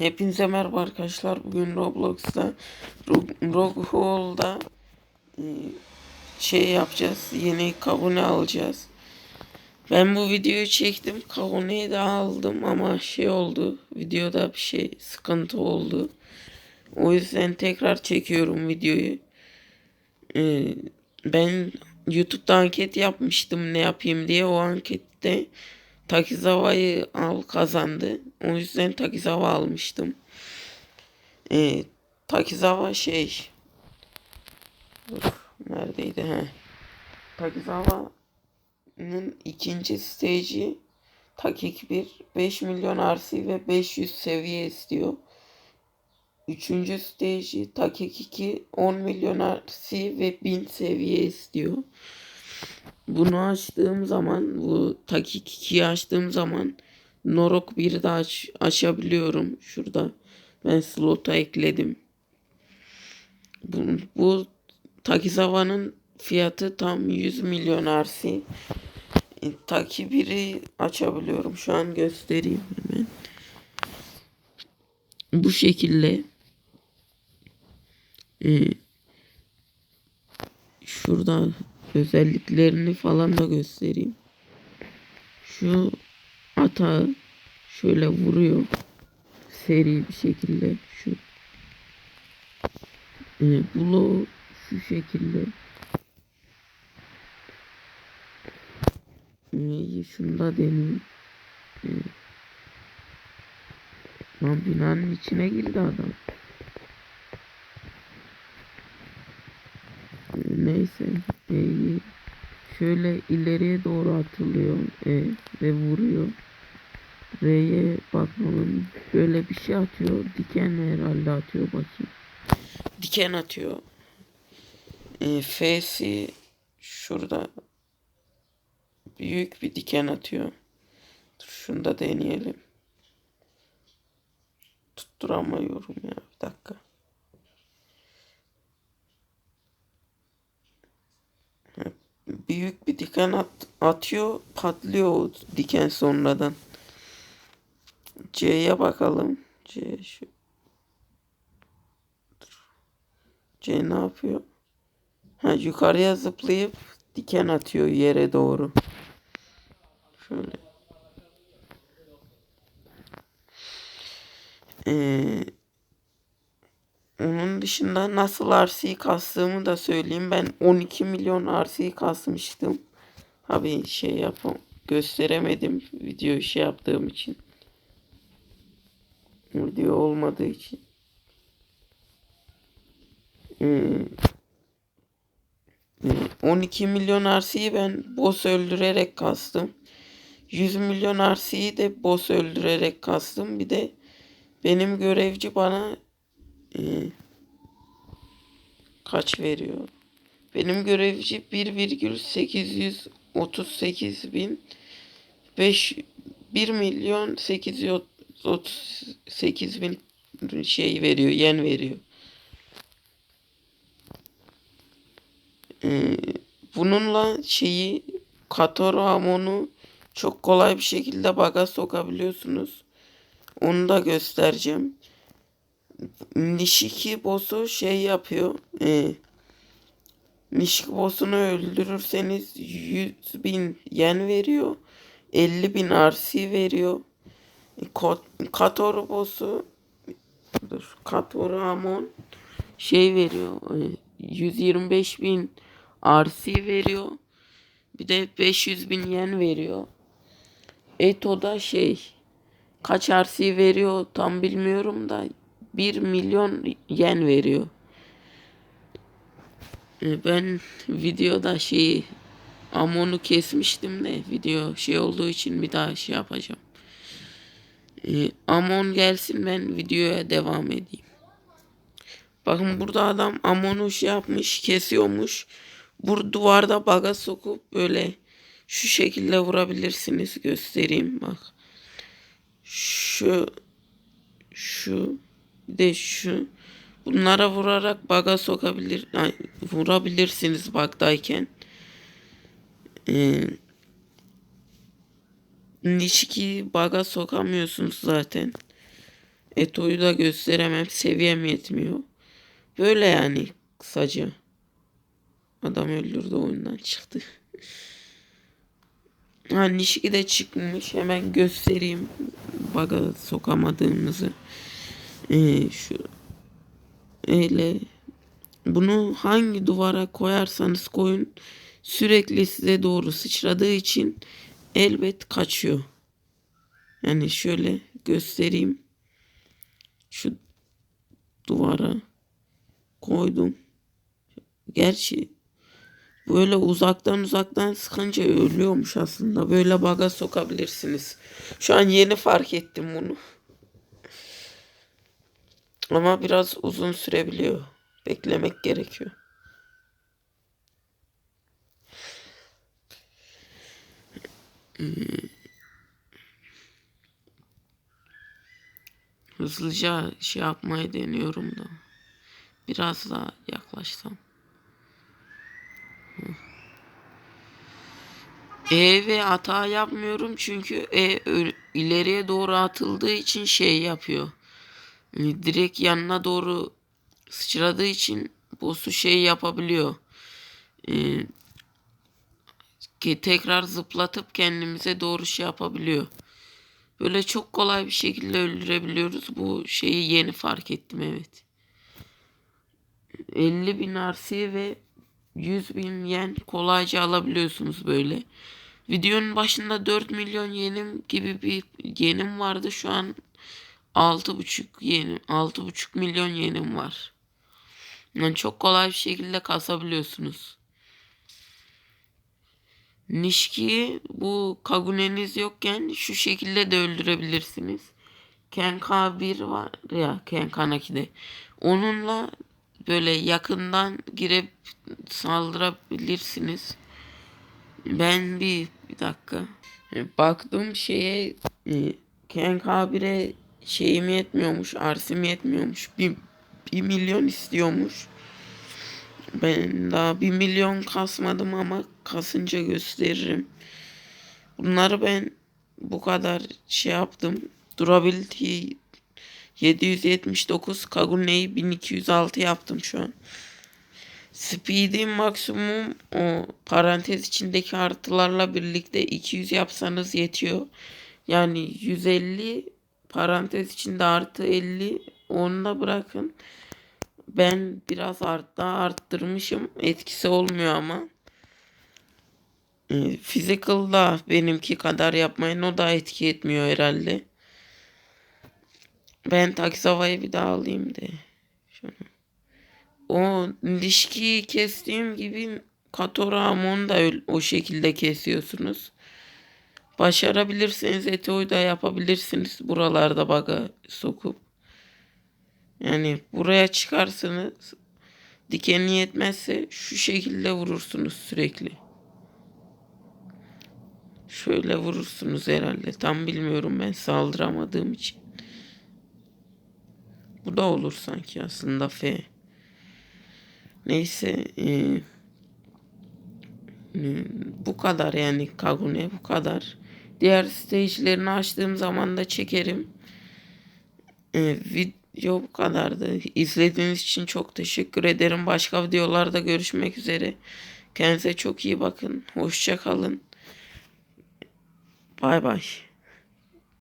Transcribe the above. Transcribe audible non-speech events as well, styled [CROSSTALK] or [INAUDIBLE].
Hepinize merhaba arkadaşlar. Bugün Roblox'ta Ro- Rogue Hall'da e, şey yapacağız. Yeni kavune alacağız. Ben bu videoyu çektim. Kavuneyi de aldım ama şey oldu. Videoda bir şey sıkıntı oldu. O yüzden tekrar çekiyorum videoyu. E, ben YouTube'da anket yapmıştım ne yapayım diye. O ankette Takizawa'yı al kazandı. O yüzden Takizawa almıştım. Ee, Takizawa şey Dur, neredeydi he? Takizawa'nın ikinci stage'i Takik 1 5 milyon RC ve 500 seviye istiyor. Üçüncü stage'i Takik 2 10 milyon RC ve 1000 seviye istiyor. Bunu açtığım zaman bu Takik 2'yi açtığım zaman Norok 1'i de aç, açabiliyorum. Şurada ben slota ekledim. Bu, bu Takizawa'nın fiyatı tam 100 milyon RC. E, Taki 1'i açabiliyorum. Şu an göstereyim hemen. Bu şekilde e, şurada özelliklerini falan da göstereyim. Şu atağı şöyle vuruyor. Seri bir şekilde şu. Ee, bloğu şu şekilde. Ee, şunu da deneyeyim. Ee, lan binanın içine girdi adam. Neyse. E, şöyle ileriye doğru atılıyor. E, ve vuruyor. R'ye bakmalım. Böyle bir şey atıyor. Diken herhalde atıyor bakayım. Diken atıyor. E, F'si şurada. Büyük bir diken atıyor. Dur, şunu da deneyelim. Tutturamıyorum ya. Bir dakika. Büyük bir diken at, atıyor patlıyor o diken sonradan. C'ye bakalım. C şu. C ne yapıyor? Ha yukarıya zıplayıp diken atıyor yere doğru. Şöyle. Ee, onun dışında nasıl RC kastığımı da söyleyeyim. Ben 12 milyon RC kasmıştım. Abi şey yapam gösteremedim video şey yaptığım için. Video olmadığı için. Hmm. 12 milyon RC'yi ben boss öldürerek kastım. 100 milyon RC'yi de boss öldürerek kastım. Bir de benim görevci bana e, kaç veriyor? Benim görevci 1,838 bin 5 1 milyon 838 bin şey veriyor, yen veriyor. Ee, bununla şeyi Katoro Amon'u çok kolay bir şekilde baga sokabiliyorsunuz. Onu da göstereceğim. Nishiki boss'u şey yapıyor. E, Nishiki boss'unu öldürürseniz 100 bin yen veriyor. 50 bin RC veriyor. E, Katoru boss'u dur, Katoru Amon şey veriyor. E, 125 bin RC veriyor. Bir de 500 bin yen veriyor. Eto da şey kaç RC veriyor tam bilmiyorum da 1 milyon yen veriyor. E, ben videoda şeyi Amon'u kesmiştim de video şey olduğu için bir daha şey yapacağım. E, Amon gelsin ben videoya devam edeyim. Bakın burada adam Amon'u şey yapmış kesiyormuş. Bu duvarda baga sokup böyle şu şekilde vurabilirsiniz göstereyim bak. Şu şu de şu. Bunlara vurarak baga sokabilir, ay, vurabilirsiniz bagdayken. Ee, Nishiki baga sokamıyorsunuz zaten. Eto'yu da gösteremem. Seviyem yetmiyor. Böyle yani kısaca. Adam öldürdü oyundan çıktı. [LAUGHS] Ha Nishiki de çıkmış. Hemen göstereyim. Baga sokamadığımızı. Ee, şu öyle bunu hangi duvara koyarsanız koyun sürekli size doğru sıçradığı için elbet kaçıyor. Yani şöyle göstereyim. Şu duvara koydum. Gerçi böyle uzaktan uzaktan sıkınca ölüyormuş aslında. Böyle baga sokabilirsiniz. Şu an yeni fark ettim bunu. Ama biraz uzun sürebiliyor. Beklemek gerekiyor. Hmm. Hızlıca şey yapmayı deniyorum da. Biraz daha yaklaşsam. E ve hata yapmıyorum çünkü E ileriye doğru atıldığı için şey yapıyor. Yani direkt yanına doğru sıçradığı için boss'u şey yapabiliyor. Ee, ki tekrar zıplatıp kendimize doğru şey yapabiliyor. Böyle çok kolay bir şekilde öldürebiliyoruz. Bu şeyi yeni fark ettim evet. 50 bin RC ve 100 bin yen kolayca alabiliyorsunuz böyle. Videonun başında 4 milyon yenim gibi bir yenim vardı. Şu an 6,5 yenim, 6,5 milyon yenim var. Yani çok kolay bir şekilde kasabiliyorsunuz. Nishki'yi bu Kagune'niz yokken şu şekilde de öldürebilirsiniz. Kenka 1 var ya Kenkanaki Onunla böyle yakından girip saldırabilirsiniz. Ben bir bir dakika. Baktım şeye e, Kenka 1'e şeyim yetmiyormuş. Arsim yetmiyormuş. Bir, bir milyon istiyormuş. Ben daha bir milyon kasmadım ama kasınca gösteririm. Bunları ben bu kadar şey yaptım. Durability 779 Kagune'yi 1206 yaptım şu an. Speed'i maksimum o parantez içindeki artılarla birlikte 200 yapsanız yetiyor. Yani 150 parantez içinde artı 50 onu da bırakın. Ben biraz art daha arttırmışım. Etkisi olmuyor ama. E, physical'da benimki kadar yapmayın. O da etki etmiyor herhalde. Ben Taksava'yı bir daha alayım de. Şunu. O ilişkiyi kestiğim gibi Katora Amon'u da o şekilde kesiyorsunuz. Başarabilirseniz Eto'yu da yapabilirsiniz. Buralarda baga sokup. Yani buraya çıkarsınız. Dikeni yetmezse şu şekilde vurursunuz sürekli. Şöyle vurursunuz herhalde. Tam bilmiyorum ben saldıramadığım için. Bu da olur sanki aslında F. Neyse. Ee, bu kadar yani Kagune bu kadar. Diğer stage'lerini açtığım zaman da çekerim. Ee, video bu kadardı. İzlediğiniz için çok teşekkür ederim. Başka videolarda görüşmek üzere. Kendinize çok iyi bakın. Hoşça kalın. Bay bay.